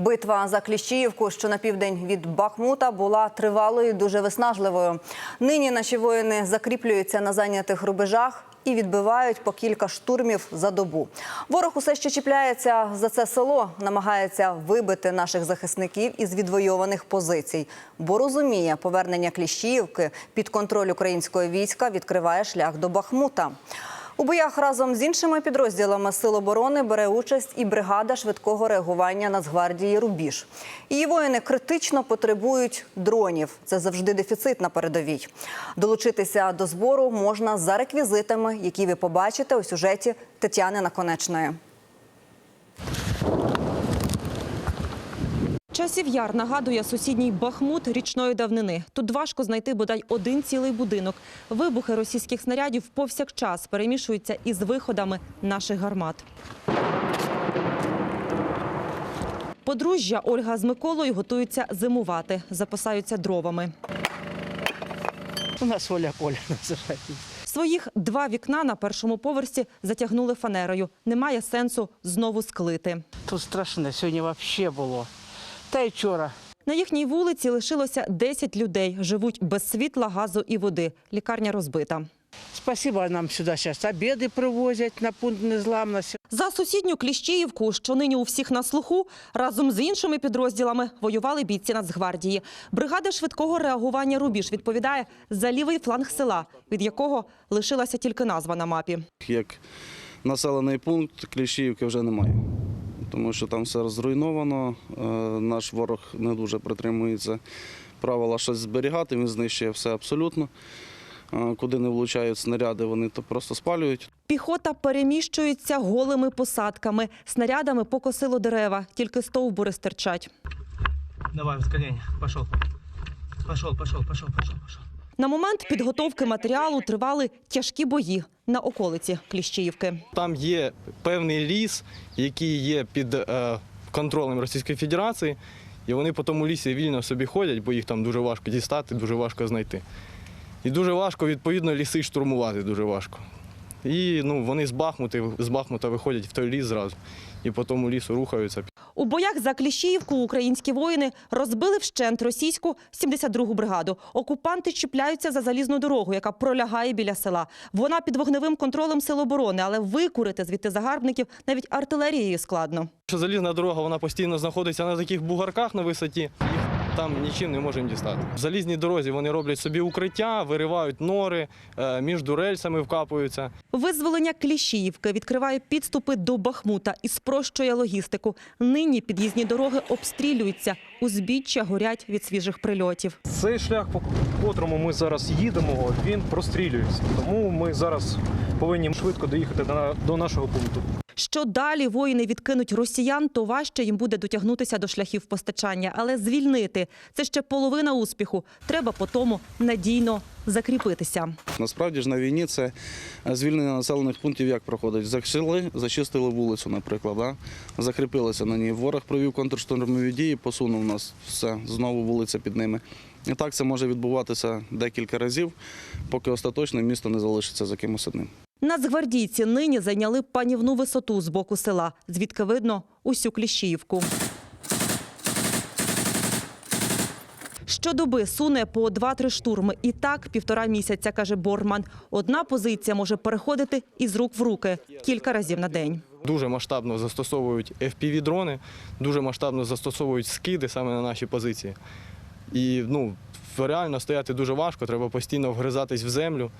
Битва за Кліщіївку, що на південь від Бахмута, була тривалою, дуже виснажливою. Нині наші воїни закріплюються на зайнятих рубежах і відбивають по кілька штурмів за добу. Ворог усе ще чіпляється за це село, намагається вибити наших захисників із відвойованих позицій, бо розуміє, повернення Кліщіївки під контроль українського війська відкриває шлях до Бахмута. У боях разом з іншими підрозділами Сил оборони бере участь і бригада швидкого реагування Нацгвардії Рубіж. Її воїни критично потребують дронів. Це завжди дефіцит на передовій. Долучитися до збору можна за реквізитами, які ви побачите у сюжеті Тетяни Наконечної. Часів яр нагадує сусідній Бахмут річної давнини. Тут важко знайти бодай один цілий будинок. Вибухи російських снарядів повсякчас перемішуються із виходами наших гармат. Подружжя Ольга з Миколою готуються зимувати, запасаються дровами. У нас Оля Коля називається. Своїх два вікна на першому поверсі затягнули фанерою. Немає сенсу знову склити. Тут страшне, сьогодні взагалі було. Та й вчора. На їхній вулиці лишилося 10 людей. Живуть без світла, газу і води. Лікарня розбита. Спасибо нам сюди зараз обіди привозять на пункт незламності. За сусідню Кліщіївку, що нині у всіх на слуху, разом з іншими підрозділами воювали бійці Нацгвардії. Бригада швидкого реагування «Рубіж» відповідає за лівий фланг села, від якого лишилася тільки назва на мапі. як населений пункт Кліщіївки вже немає. Тому що там все зруйновано, е, наш ворог не дуже притримується правила щось зберігати, він знищує все абсолютно. Е, Куди не влучають снаряди, вони то просто спалюють. Піхота переміщується голими посадками. Снарядами покосило дерева, тільки стовбури стирчать. Давай, ускорение. Пошел. Пошел, пошел, пошел, пошел, пошел. На момент підготовки матеріалу тривали тяжкі бої на околиці Кліщіївки. Там є певний ліс, який є під е, контролем Російської Федерації, і вони по тому лісі вільно собі ходять, бо їх там дуже важко дістати, дуже важко знайти. І дуже важко, відповідно, ліси штурмувати дуже важко. І ну, вони з Бахмута, з Бахмута виходять в той ліс зразу і по тому лісу рухаються. У боях за Кліщіївку українські воїни розбили вщент російську 72-гу бригаду. Окупанти чіпляються за залізну дорогу, яка пролягає біля села. Вона під вогневим контролем сил оборони, але викурити звідти загарбників навіть артилерією складно. Залізна дорога вона постійно знаходиться на таких бугарках на висоті. Там нічим не можемо дістати. В залізній дорозі вони роблять собі укриття, виривають нори, е, між рельсами вкапуються. Визволення Кліщіївки відкриває підступи до Бахмута і спрощує логістику. Нині під'їзні дороги обстрілюються, узбіччя горять від свіжих прильотів. Цей шлях, по котрому ми зараз їдемо, він прострілюється. Тому ми зараз повинні швидко доїхати до- до нашого пункту. Що далі воїни відкинуть росіян, то важче їм буде дотягнутися до шляхів постачання. Але звільнити це ще половина успіху. Треба по тому надійно закріпитися. Насправді ж на війні це звільнення населених пунктів як проходить. Зайшли, зачистили вулицю, наприклад, да? закріпилися на ній. Ворог провів контрштурмові дії, посунув нас все, знову вулиця під ними. І так це може відбуватися декілька разів, поки остаточно місто не залишиться за кимось одним. Нацгвардійці нині зайняли панівну висоту з боку села, звідки видно усю Кліщіївку. Щодоби суне по 2-3 штурми. І так півтора місяця, каже Борман. Одна позиція може переходити із рук в руки кілька разів на день. Дуже масштабно застосовують FPV-дрони, дуже масштабно застосовують скиди саме на наші позиції. І ну, реально стояти дуже важко, треба постійно вгризатись в землю.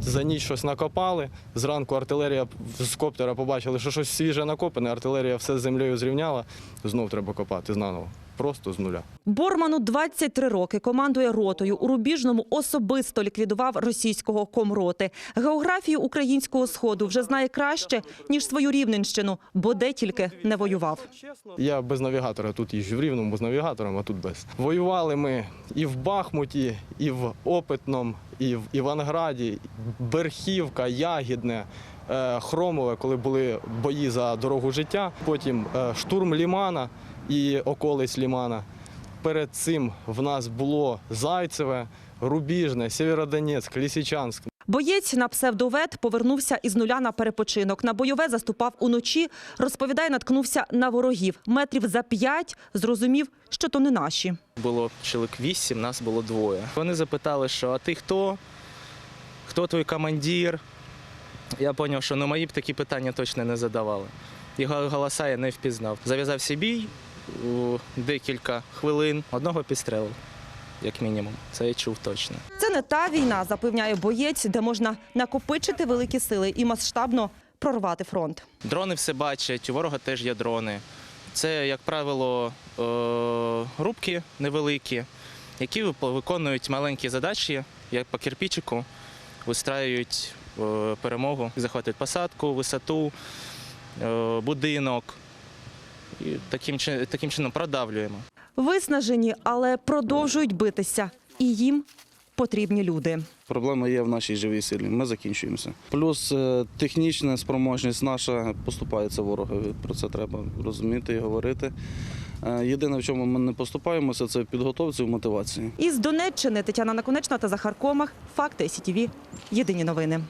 За ніч щось накопали. Зранку артилерія з коптера побачили, що щось свіже накопане, артилерія все з землею зрівняла. Знов треба копати знаново. Просто з нуля. Борману 23 роки командує ротою. У Рубіжному особисто ліквідував російського комроти. Географію українського сходу вже знає краще ніж свою рівненщину, бо де тільки не воював. Я без навігатора тут їжджу в Рівному з навігатором, а тут без. Воювали ми і в Бахмуті, і в Опитном, і в Іванграді, Берхівка, Ягідне. е, Хромове, коли були бої за дорогу життя, потім е, штурм Лімана і околиць Лімана. перед цим в нас було Зайцеве, Рубіжне, Сєвєродонецьк, Лісичанськ. Боєць на псевдовет повернувся із нуля на перепочинок. На бойове заступав уночі. Розповідає, наткнувся на ворогів. Метрів за п'ять зрозумів, що то не наші. було чоловік вісім, нас було двоє. Вони запитали, що а ти хто? Хто твій командир? Я зрозумів, що ну, мої б такі питання точно не задавали. Його голоса я не впізнав. Зав'язався бій у декілька хвилин. Одного підстрелив, як мінімум. Це я чув точно. Це не та війна, запевняє боєць, де можна накопичити великі сили і масштабно прорвати фронт. Дрони все бачать, у ворога теж є дрони. Це, як правило, е, рубки невеликі, які виконують маленькі задачі, як по кирпичику, вистраюють е, перемогу, захоплюють посадку, висоту, е, будинок. І таким, чи- таким чином продавлюємо. Виснажені, але продовжують битися. І їм потрібні люди. Проблема є в нашій живій силі. Ми закінчуємося. Плюс е, технічна спроможність наша поступається ворогові. Про це треба розуміти і говорити. Е, Єдине, в чому ми не поступаємося, це в підготовці, в мотивації. Із Донеччини Тетяна Наконечна та Захар Комах. Факти СІТІВІ. Єдині новини.